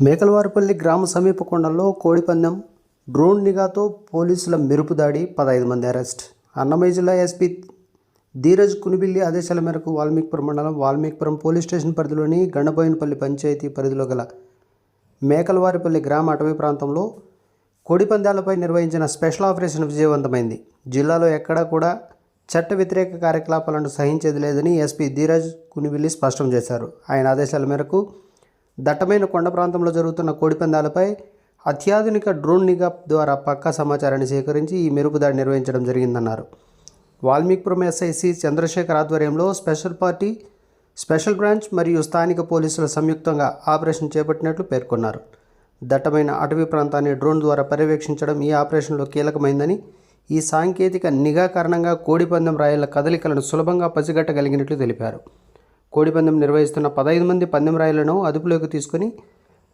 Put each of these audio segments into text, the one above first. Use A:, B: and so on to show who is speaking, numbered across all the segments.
A: మేకలవారిపల్లి గ్రామ సమీప కొండల్లో కోడిపందెం డ్రోన్ నిఘాతో పోలీసుల మెరుపు దాడి పదహైదు మంది అరెస్ట్. అన్నమయ్య జిల్లా ఎస్పీ ధీరజ్ కునిబిల్లి ఆదేశాల మేరకు వాల్మీకిపురం మండలం వాల్మీకిపురం పోలీస్ స్టేషన్ పరిధిలోని గండబోయినపల్లి పంచాయతీ పరిధిలో గల మేకలవారిపల్లి గ్రామ అటవీ ప్రాంతంలో కోడిపందాలపై నిర్వహించిన స్పెషల్ ఆపరేషన్ విజయవంతమైంది. జిల్లాలో ఎక్కడా కూడా చట్ట వ్యతిరేక కార్యకలాపాలను సహించేది లేదని ఎస్పీ ధీరజ్ కునిబిల్లి స్పష్టం చేశారు. ఆయన ఆదేశాల మేరకు దట్టమైన కొండ ప్రాంతంలో జరుగుతున్న కోడిపందాలపై అత్యాధునిక డ్రోన్ నిఘా ద్వారా పక్కా సమాచారాన్ని సేకరించి ఈ మెరుపుదాడి నిర్వహించడం జరిగిందన్నారు. వాల్మీకిపురం ఎస్ఐసి చంద్రశేఖర్ ఆధ్వర్యంలో స్పెషల్ పార్టీ స్పెషల్ బ్రాంచ్ మరియు స్థానిక పోలీసులు సంయుక్తంగా ఆపరేషన్ చేపట్టినట్లు పేర్కొన్నారు. దట్టమైన అటవీ ప్రాంతాన్ని డ్రోన్ ద్వారా పర్యవేక్షించడం ఈ ఆపరేషన్లో కీలకమైందని ఈ సాంకేతిక నిఘా కారణంగా కోడిపందెం రాయల కదలికలను సులభంగా పసిగట్టగలిగినట్లు తెలిపారు. కోడిపందెం నిర్వహిస్తున్న పదహైదు మంది పందెం రాయలను అదుపులోకి తీసుకుని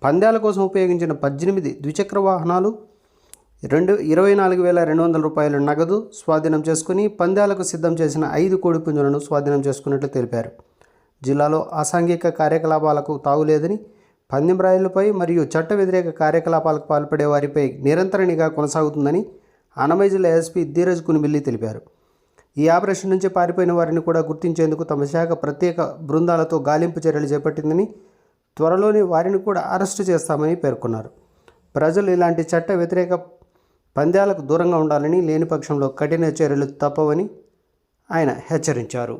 A: పందాల కోసం ఉపయోగించిన పద్దెనిమిది ద్విచక్ర వాహనాలు రెండు ఇరవై నాలుగు వేల రెండు వందల రూపాయల నగదు స్వాధీనం చేసుకుని పందాలకు సిద్ధం చేసిన ఐదు కోడిపుంజులను స్వాధీనం చేసుకున్నట్లు తెలిపారు. జిల్లాలో అసాంఘిక కార్యకలాపాలకు తావులేదని పందెం రాయలపై మరియు చట్ట వ్యతిరేక కార్యకలాపాలకు పాల్పడే వారిపై నిరంతర నిఘా కొనసాగుతుందని అనమై జిల్లా ఎస్పీ ధీరజ్ కునిబిల్లి తెలిపారు. ఈ ఆపరేషన్ నుంచి పారిపోయిన వారిని కూడా గుర్తించేందుకు తమ శాఖ ప్రత్యేక బృందాలతో గాలింపు చర్యలు చేపట్టిందని త్వరలోనే వారిని కూడా అరెస్టు చేస్తామని పేర్కొన్నారు. ప్రజలు ఇలాంటి చట్ట వ్యతిరేక పంద్యాలకు దూరంగా ఉండాలని లేని పక్షంలో కఠిన చర్యలు తప్పవని ఆయన హెచ్చరించారు.